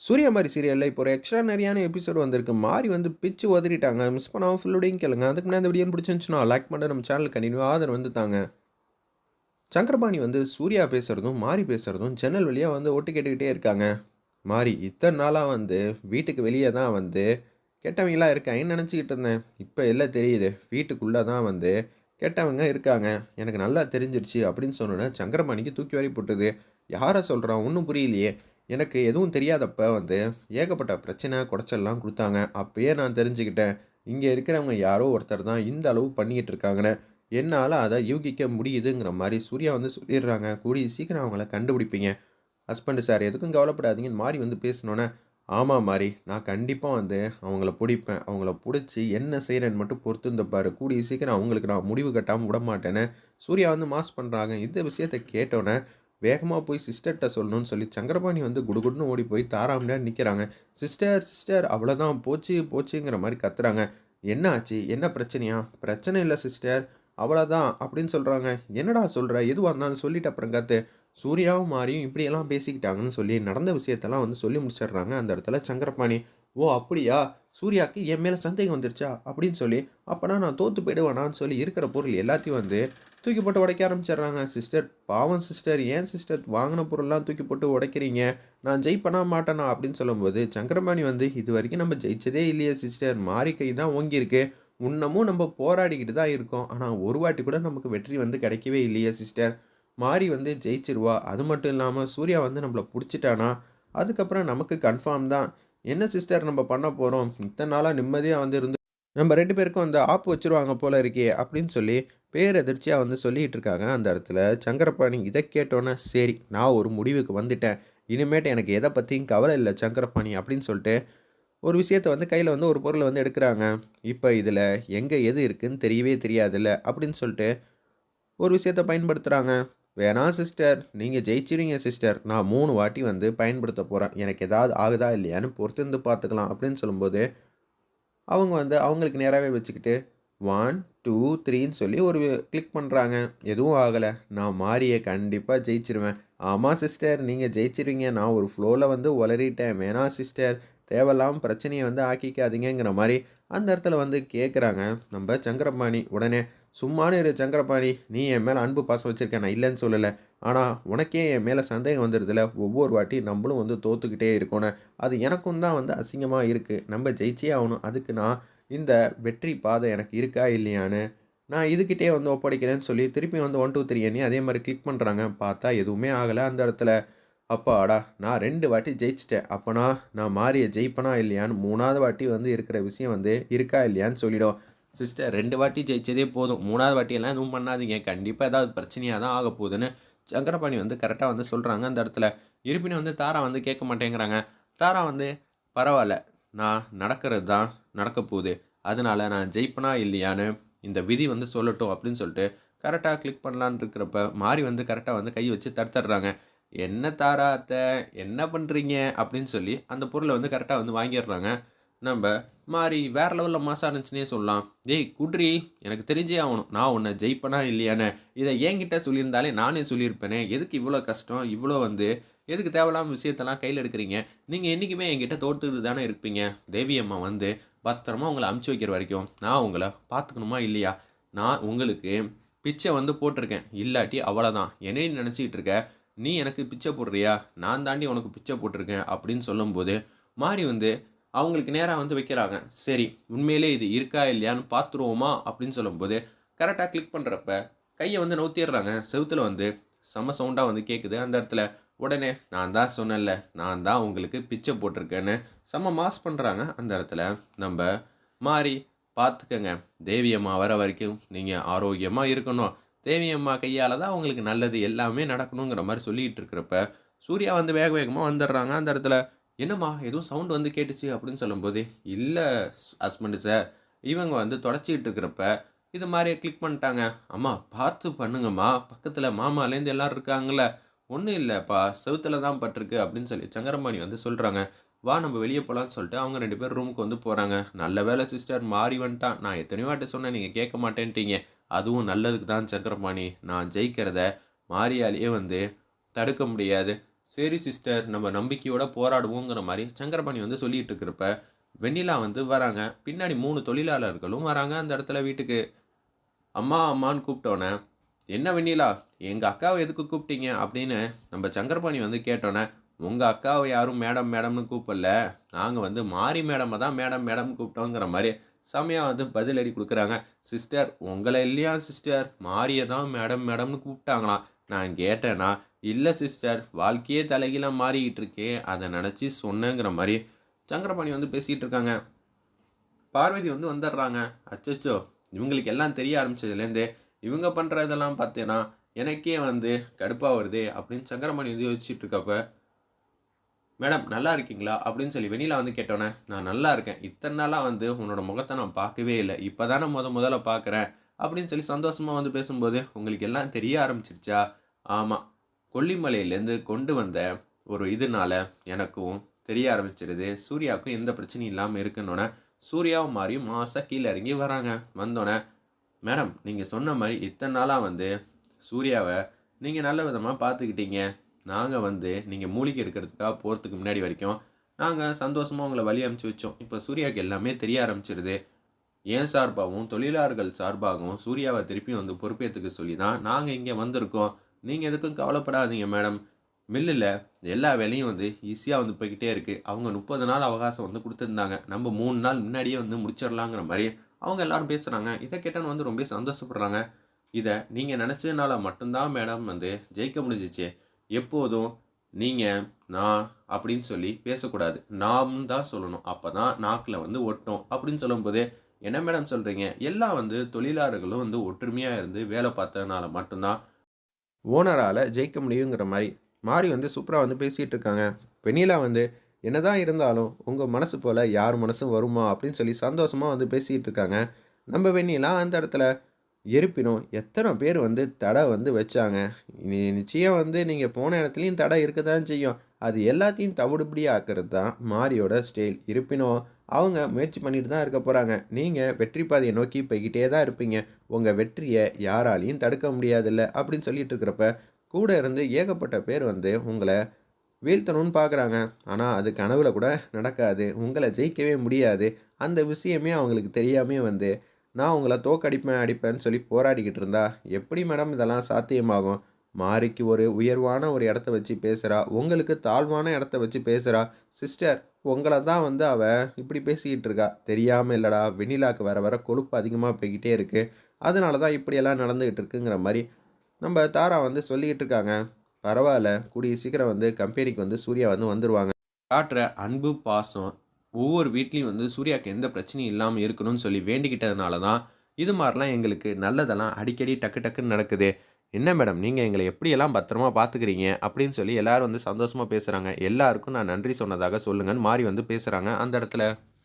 சூரிய மாதிரி சீரியலில் இப்போ ஒரு எக்ஸ்ட்ரா நிறையான எபிசோட் வந்திருக்கு. மாறி வந்து பிச்சு உதறிட்டாங்க. மிஸ் பண்ணாமல் ஃபுல்லோடையும் கேளுங்க. அதுக்கு முன்னாடி அந்த வீடியோ பிடிச்சிருந்துச்சுன்னா லைக் பண்ண நம்ம சேனல் கண்டினியூ ஆதரவு வந்து தாங்க சங்கரபாணி வந்து சூர்யா பேசுகிறதும் மாறி பேசுகிறதும் ஜன்னல் வழியாக வந்து ஒட்டு கேட்டுக்கிட்டே இருக்காங்க. மாறி இத்தனை நாளாக வந்து வீட்டுக்கு வெளியே தான் வந்து கெட்டவங்களாம் இருக்காங்கன்னு நினச்சிக்கிட்டு இருந்தேன். இப்போ எல்லாம் தெரியுது. வீட்டுக்குள்ளே தான் வந்து கெட்டவங்க இருக்காங்க. எனக்கு நல்லா தெரிஞ்சிருச்சு அப்படின்னு சொன்னோன்னே சங்கரபாணிக்கு தூக்கி வாரி போட்டுது. யாரை சொல்கிறான் ஒன்றும் புரியலையே. எனக்கு எதுவும் தெரியாதப்ப வந்து ஏகப்பட்ட பிரச்சனை குடைச்சல்லாம் கொடுத்தாங்க. அப்பயே நான் தெரிஞ்சுக்கிட்டேன். இங்கே இருக்கிறவங்க யாரோ ஒருத்தர் தான் இந்த அளவு பண்ணிக்கிட்டு இருக்காங்கன்னு. என்னால் அதை யூகிக்க முடியுதுங்கிற மாதிரி சூர்யா வந்து சொல்லிடுறாங்க. கூடிய சீக்கிரம் அவங்கள கண்டுபிடிப்பீங்க. ஹஸ்பண்டு சார் எதுக்கும் கவலைப்படாதீங்கன்னு மாறி வந்து பேசினோன்னே ஆமாம் மாறி நான் கண்டிப்பாக வந்து அவங்கள பிடிப்பேன். அவங்கள பிடிச்சி என்ன செய்கிறேன்னு மட்டும் பொறுத்து இருந்தப்பாரு கூடிய சீக்கிரம் அவங்களுக்கு நான் முடிவு கட்டாமல் விட மாட்டேன்னு. சூர்யா வந்து மாஸ் பண்ணுறாங்க இந்த விஷயத்தை கேட்டோன்னே வேகமாக போய் சிஸ்டர்கிட்ட சொல்லணும்னு சொல்லி சங்கரபாணி வந்து குடுகுடுன்னு ஓடி போய் தாராமடியாக நிற்கிறாங்க சிஸ்டர் சிஸ்டர் அவ்வளோதான் போச்சு போச்சுங்கிற மாதிரி கத்துறாங்க. என்ன ஆச்சு? என்ன பிரச்சனையா? பிரச்சனை இல்லை சிஸ்டர் அவ்வளோதான் அப்படின்னு சொல்கிறாங்க என்னடா சொல்கிற எதுவாக இருந்தாலும் சொல்லிட்டு அப்புறம் கற்று சூர்யாவும் மாறியும் இப்படியெல்லாம் பேசிக்கிட்டாங்கன்னு சொல்லி நடந்த விஷயத்தெல்லாம் வந்து சொல்லி முடிச்சிடுறாங்க அந்த இடத்துல சங்கரபாணி. ஓ அப்படியா? சூர்யாவுக்கு என் மேலே சந்தேகம் வந்துருச்சா? அப்படின்னு சொல்லி அப்போனா நான் தோற்று போயிடுவேனான்னு சொல்லி இருக்கிற பொருள் எல்லாத்தையும் வந்து தூக்கி போட்டு உடைக்க ஆரம்பிச்சிடுறாங்க. சிஸ்டர் பாவம் சிஸ்டர் ஏன் சிஸ்டர் வாங்கின பொருள்லாம் தூக்கி போட்டு உடைக்கிறீங்க? நான் ஜெயிப்பனா மாட்டேனா? அப்படின்னு சொல்லும்போது சங்கரபாணி வந்து இது வரைக்கும் நம்ம ஜெயிச்சதே இல்லையே சிஸ்டர். மாறி கை தான் ஓங்கியிருக்கு. இன்னமும் நம்ம போராடிக்கிட்டு தான் இருக்கோம். ஆனால் ஒரு வாட்டி கூட நமக்கு வெற்றி வந்து கிடைக்கவே இல்லையே சிஸ்டர். மாறி வந்து ஜெயிச்சிருவா. அது மட்டும் இல்லாமல் சூர்யா வந்து நம்மளை பிடிச்சிட்டானா? அதுக்கப்புறம் நமக்கு கன்ஃபார்ம் தான். என்ன சிஸ்டர் நம்ம பண்ண போகிறோம் இத்தனை நாளாக நிம்மதியாக வந்து இருந்து நம்ம ரெண்டு பேருக்கும் அந்த ஆப்பு வச்சுருவாங்க போல இருக்கே அப்படின்னு சொல்லி பேரதிர்ச்சியாக வந்து சொல்லிகிட்டு இருக்காங்க அந்த இடத்துல. சங்கரபாணி இதை கேட்டோன்னே சரி நான் ஒரு முடிவுக்கு வந்துட்டேன். இனிமேட்டு எனக்கு எதை பற்றியும் கவலை இல்லை சங்கரபாணி அப்படின்னு சொல்லிட்டு ஒரு விஷயத்தை வந்து கையில் வந்து ஒரு பொருளை வந்து எடுக்கிறாங்க. இப்போ இதில் எங்கே எது இருக்குதுன்னு தெரியவே தெரியாதுல்ல அப்படின்னு சொல்லிட்டு ஒரு விஷயத்தை பயன்படுத்துகிறாங்க வேணாம் சிஸ்டர் நீங்கள் ஜெயிச்சிருங்க சிஸ்டர். நான் மூணு வாட்டி வந்து பயன்படுத்த போகிறேன் எனக்கு எதாவது ஆகுதா இல்லையான்னு பொறுத்திருந்து பார்த்துக்கலாம் அப்படின்னு சொல்லும்போது அவங்க வந்து அவங்களுக்கு நேராகவே வச்சுக்கிட்டு ஒன் டூ த்ரீன்னு சொல்லி ஒரு கிளிக் பண்ணுறாங்க எதுவும் ஆகலை. நான் மாறியை கண்டிப்பாக ஜெயிச்சிருவேன். ஆமாம் சிஸ்டர் நீங்கள் ஜெயிச்சிருவீங்க. நான் ஒரு ஃப்ளோவில் வந்து உளறிட்டேன். வேணாம் சிஸ்டர் தேவையில்லாமல் பிரச்சனையை வந்து ஆக்கிக்காதீங்கிற மாதிரி அந்த இடத்துல வந்து கேட்குறாங்க நம்ம சங்கரபாணி உடனே சும்மானு இரு சங்கரபாணி நீ என் மேலே அன்பு பாசம் வச்சுருக்க. நான் இல்லைன்னு சொல்லலை. ஆனால் உனக்கே என் மேலே சந்தேகம் வந்துடுதுல. ஒவ்வொரு வாட்டி நம்மளும் வந்து தோத்துக்கிட்டே இருக்கணும் அது எனக்கும் தான் வந்து அசிங்கமாக இருக்குது நம்ம ஜெயிச்சே ஆகணும். அதுக்கு நான் இந்த வெற்றி பாதை எனக்கு இருக்கா இல்லையான்னு நான் இதுக்கிட்டே வந்து ஒப்படைக்கிறேன்னு சொல்லி திருப்பி வந்து ஒன் டூ த்ரீ எண்ணி அதே மாதிரி கிளிக் பண்ணுறாங்க பார்த்தா எதுவுமே ஆகலை அந்த இடத்துல. அப்பாடா நான் ரெண்டு வாட்டி ஜெயிச்சிட்டேன். அப்போனா நான் மாறிய ஜெயிப்பனா இல்லையான்னு மூணாவது வாட்டி வந்து இருக்கிற விஷயம் வந்து இருக்கா இல்லையான்னு சொல்லிடும். சிஸ்டர் ரெண்டு வாட்டி ஜெயிச்சதே போதும். மூணாவது வாட்டியெல்லாம் எதுவும் பண்ணாதீங்க. கண்டிப்பாக ஏதாவது பிரச்சனையாக தான் ஆக போகுதுன்னு சங்கரபாணி வந்து கரெக்டாக வந்து சொல்கிறாங்க அந்த இடத்துல. இருப்பினும் வந்து தாரா வந்து கேட்க மாட்டேங்கிறாங்க. தாரா வந்து பரவாயில்ல. நான் நடக்கிறது தான் நடக்க போகுது. அதனால் நான் ஜெயிப்பனா இல்லையான்னு இந்த விதி வந்து சொல்லட்டும் அப்படின்னு சொல்லிட்டு கரெக்டாக கிளிக் பண்ணலான்னு இருக்கிறப்ப மாறி வந்து கரெக்டாக வந்து கை வச்சு தடுத்துடுறாங்க. என்ன தாரா அத்தை? என்ன பண்ணுறீங்க அப்படின்னு சொல்லி அந்த பொருளை வந்து கரெக்டாக வந்து வாங்கிடுறாங்க. நம்ம மாறி வேறு லெவலில் மாசாக இருந்துச்சுன்னே சொல்லலாம். டேய் குட்ரி எனக்கு தெரிஞ்சே ஆகணும். நான் உன்னை ஜெயிப்பனா இல்லையானே இதை என்கிட்ட சொல்லியிருந்தாலே நானே சொல்லியிருப்பேனே. எதுக்கு இவ்வளோ கஷ்டம்? இவ்வளோ வந்து எதுக்கு தேவையில்லாம விஷயத்தெல்லாம் கையில் எடுக்கிறீங்க? நீங்கள் என்றைக்குமே என்கிட்ட தோட்டுட்டு தானே இருப்பீங்க. தேவி அம்மா வந்து பத்திரமா உங்களை அமுச்சு வைக்கிற வரைக்கும் நான் உங்களை பார்த்துக்கணுமா இல்லையா? நான் உங்களுக்கு பிச்சை வந்து போட்டிருக்கேன். இல்லாட்டி அவ்வளோதான் என்னையும் நினச்சிக்கிட்டு இருக்க. நீ எனக்கு பிச்சை போடுறியா? நான் தாண்டி உனக்கு பிச்சை போட்டிருக்கேன் அப்படின்னு சொல்லும்போது மாறி வந்து அவங்களுக்கு நேராக வந்து வைக்கிறாங்க. சரி உண்மையிலே இது இருக்கா இல்லையான்னு பார்த்துருவோமா அப்படின்னு சொல்லும்போது கரெக்டாக கிளிக் பண்ணுறப்ப கையை வந்து நவுத்திடுறாங்க. செவுத்தில் வந்து செம்ம சவுண்டாக வந்து கேட்குது அந்த இடத்துல உடனே நான் தான் சொன்னேன்ல நான் தான் உங்களுக்கு பிச்சை போட்டிருக்கேன்னு. செம்ம மாஸ் பண்ணுறாங்க அந்த இடத்துல. நம்ம மாறி பார்த்துக்கங்க தேவியம்மா வர வரைக்கும் நீங்கள் ஆரோக்கியமாக இருக்கணும். தேவியம்மா கையால் தான் உங்களுக்கு நல்லது எல்லாமே நடக்கணுங்கிற மாதிரி சொல்லிகிட்டு இருக்கிறப்ப சூர்யா வந்து வேக வேகமாக வந்துடுறாங்க அந்த இடத்துல. என்னம்மா எதுவும் சவுண்ட் வந்து கேட்டுச்சு? அப்படின்னு சொல்லும்போது இல்லை ஹஸ்பண்டு சார் இவங்க வந்து தொடச்சிக்கிட்டு இருக்கிறப்ப இது மாதிரி கிளிக் பண்ணிட்டாங்க. அம்மா பார்த்து பண்ணுங்கம்மா. பக்கத்தில் மாமாலேருந்து எல்லோரும் இருக்காங்கள ஒன்றும் இல்லைப்பா செவுத்தில் தான் பட்டிருக்கு அப்படின்னு சொல்லி சங்கரமணி வந்து சொல்கிறாங்க வா நம்ம வெளியே போகலான்னு சொல்லிட்டு அவங்க ரெண்டு பேர் ரூமுக்கு வந்து போகிறாங்க நல்ல வேலை சிஸ்டர் மாறி வந்துட்டான். நான் எத்தனையோ வாட்டி சொன்னேன் நீங்கள் கேட்க மாட்டேன்ட்டீங்க. அதுவும் நல்லதுக்கு தான் சக்கரபாணி நான் ஜெயிக்கிறத மாரியாலேயே வந்து தடுக்க முடியாது. சரி சிஸ்டர் நம்ம நம்பிக்கையோட போராடுவோங்கிற மாதிரி சங்கரபாணி வந்து சொல்லிகிட்டு இருக்கிறப்ப வெண்ணிலா வந்து வராங்க. பின்னாடி மூணு தொழிலாளர்களும் வராங்க அந்த இடத்துல வீட்டுக்கு. அம்மா அம்மான்னு கூப்பிட்டோன்னே என்ன வெண்ணிலா எங்கள் அக்காவை எதுக்கு கூப்பிட்டீங்க? அப்படின்னு நம்ம சங்கரபாணி வந்து கேட்டோன்னே உங்கள் அக்காவை யாரும் மேடம் மேடம்னு கூப்பிடல. நாங்கள் வந்து மாரி மேடமை தான் மேடம் மேடம் கூப்பிட்டோங்கிற மாதிரி செமையாக வந்து பதிலடி கொடுக்குறாங்க. சிஸ்டர் உங்களை இல்லையா சிஸ்டர்? மாரியை தான் மேடம் மேடம்னு கூப்பிட்டாங்களாம். நான் கேட்டேன்னா இல்லை சிஸ்டர். வாழ்க்கையே தலைகீழாக மாறிக்கிட்டு இருக்கே. அதை நினச்சி சொன்னேங்கிற மாதிரி சங்கரபாணி வந்து பேசிகிட்டு இருக்காங்க. பார்வதி வந்து வந்துடுறாங்க. அச்சச்சோ இவங்களுக்கு எல்லாம் தெரிய ஆரம்பிச்சதுலேருந்து இவங்க பண்ணுறதெல்லாம் பார்த்தீங்கன்னா எனக்கே வந்து கடுப்பாக வருது அப்படின்னு சங்கரமணி வந்து யோசிச்சுட்டு இருக்கப்ப மேடம் நல்லா இருக்கீங்களா? அப்படின்னு சொல்லி வெண்ணிலா வந்து கேட்டோன்னே நான் நல்லா இருக்கேன். இத்தனை நாளாக வந்து உன்னோட முகத்தை நான் பார்க்கவே இல்லை. இப்போ தானே முத முதல்ல பார்க்குறேன். அப்படின்னு சொல்லி சந்தோஷமாக வந்து பேசும்போது உங்களுக்கு எல்லாம் தெரிய ஆரம்பிச்சிருச்சா? ஆமாம் கொல்லிமலையிலேருந்து கொண்டு வந்த ஒரு இதனால எனக்கும் தெரிய ஆரம்பிச்சிருது. சூர்யாவுக்கும் எந்த பிரச்சனையும் இல்லாமல் இருக்குன்னொன்னே சூர்யாவும் மாதிரியும் மாசாக கீழே இறங்கி வராங்க. வந்தோடனே மேடம் நீங்கள் சொன்ன மாதிரி இத்தனை நாளாக வந்து சூர்யாவை நீங்கள் நல்ல விதமாக பார்த்துக்கிட்டீங்க நாங்கள் வந்து நீங்கள் மூலிகை எடுக்கிறதுக்காக போகிறதுக்கு முன்னாடி வரைக்கும் நாங்கள் சந்தோஷமாக உங்களை வழி அனுப்பிச்சி வச்சோம். இப்போ சூர்யாவுக்கு எல்லாமே தெரிய ஆரம்பிச்சிருது. ஏன் சார்பாகவும் தொழிலாளர்கள் சார்பாகவும் சூர்யாவை திருப்பி வந்து பொறுப்பேற்றுக்க சொல்லி தான் நாங்கள் இங்கே வந்திருக்கோம். நீங்கள் எதுக்கும் கவலைப்படாதீங்க மேடம். மில்லில் எல்லா வேலையும் வந்து ஈஸியாக வந்து போய்கிட்டே இருக்குது அவங்க முப்பது நாள் அவகாசம் வந்து கொடுத்துருந்தாங்க. நம்ம மூணு நாள் முன்னாடியே வந்து முடிச்சிடலாங்கிற மாதிரி அவங்க எல்லாரும் பேசுகிறாங்க இதை கேட்டன்னு வந்து ரொம்ப சந்தோஷப்படுறாங்க. இதை நீங்கள் நினச்சதுனால மட்டும்தான் மேடம் வந்து ஜெயிக்க முடிஞ்சிச்சு. எப்போதும் நீங்கள் நான் அப்படின்னு சொல்லி பேசக்கூடாது. நாம் தான் சொல்லணும். அப்போ தான் நாக்கில் வந்து ஒட்டும் அப்படின்னு சொல்லும்போது என்ன மேடம் சொல்கிறீங்க எல்லாம் வந்து தொழிலாளர்களும் வந்து ஒற்றுமையாக இருந்து வேலை பார்த்ததுனால மட்டும்தான் ஓனரால் ஜெயிக்க முடியுங்கிற மாதிரி. மாறி வந்து சூப்பராக வந்து பேசிகிட்டு இருக்காங்க. வெண்ணிலா வந்து என்னதான் இருந்தாலும் உங்கள் மனசு போல் யார் மனசும் வருமா அப்படின்னு சொல்லி சந்தோஷமாக வந்து பேசிகிட்டு இருக்காங்க. நம்ம வெண்ணிலாம் அந்த இடத்துல இருப்பினும் எத்தனை பேர் வந்து தடை வந்து வச்சாங்க. நீ நிச்சயம் வந்து நீங்கள் போன இடத்துலையும் தடை இருக்க தான் செய்யும். அது எல்லாத்தையும் தவிடுபடி ஆக்கிறது தான் மாரியோட ஸ்டைல் இருப்பினும் அவங்க முயற்சி பண்ணிட்டு தான் இருக்க போகிறாங்க நீங்கள் வெற்றி பாதையை நோக்கி போய்கிட்டே தான் இருப்பீங்க. உங்கள் வெற்றியை யாராலையும் தடுக்க முடியாதில்ல அப்படின்னு சொல்லிட்டு இருக்கிறப்ப கூட இருந்து ஏகப்பட்ட பேர் வந்து உங்களை வீழ்த்தணும்னு பார்க்குறாங்க ஆனால் அது கனவுல கூட நடக்காது. உங்களை ஜெயிக்கவே முடியாது. அந்த விஷயமே அவங்களுக்கு தெரியாமே வந்து நான் உங்களை தோக்கடிப்பேன் அடிப்பேன்னு சொல்லி போராடிக்கிட்டு இருந்தா எப்படி மேடம் இதெல்லாம் சாத்தியமாகும்? மாரிக்கு ஒரு உயர்வான ஒரு இடத்த வச்சு பேசுகிறா உங்களுக்கு தாழ்வான இடத்த வச்சு பேசுகிறா சிஸ்டர் உங்களை தான் வந்து அவள் இப்படி பேசிக்கிட்டு இருக்கா. தெரியாமல் இல்லைடா வெண்ணிலாக்கு வர வர கொழுப்பு அதிகமாக போய்கிட்டே இருக்குது அதனால தான் இப்படியெல்லாம் நடந்துக்கிட்டு இருக்குங்கிற மாதிரி நம்ம தாரா வந்து சொல்லிக்கிட்டு இருக்காங்க. பரவாயில்ல. கூடிய சீக்கிரம் வந்து கம்பெனிக்கு வந்து சூர்யா வந்து வந்துடுவாங்க காட்டுற அன்பு பாசம் ஒவ்வொரு வீட்லேயும் வந்து சூர்யாவுக்கு எந்த பிரச்சனையும் இல்லாமல் இருக்கணும்னு சொல்லி வேண்டிக்கிட்டதுனால தான் இது மாதிரிலாம் எங்களுக்கு நல்லதெல்லாம் அடிக்கடி டக்கு டக்குன்னு நடக்குது. என்ன மேடம் நீங்கள் எங்களை எப்படியெல்லாம் பத்திரமா பார்த்துக்கிறீங்க அப்படின்னு சொல்லி எல்லோரும் வந்து சந்தோஷமாக பேசுகிறாங்க எல்லாருக்கும் நான் நன்றி சொன்னதாக சொல்லுங்கன்னு மாறி வந்து பேசுகிறாங்க அந்த இடத்துல.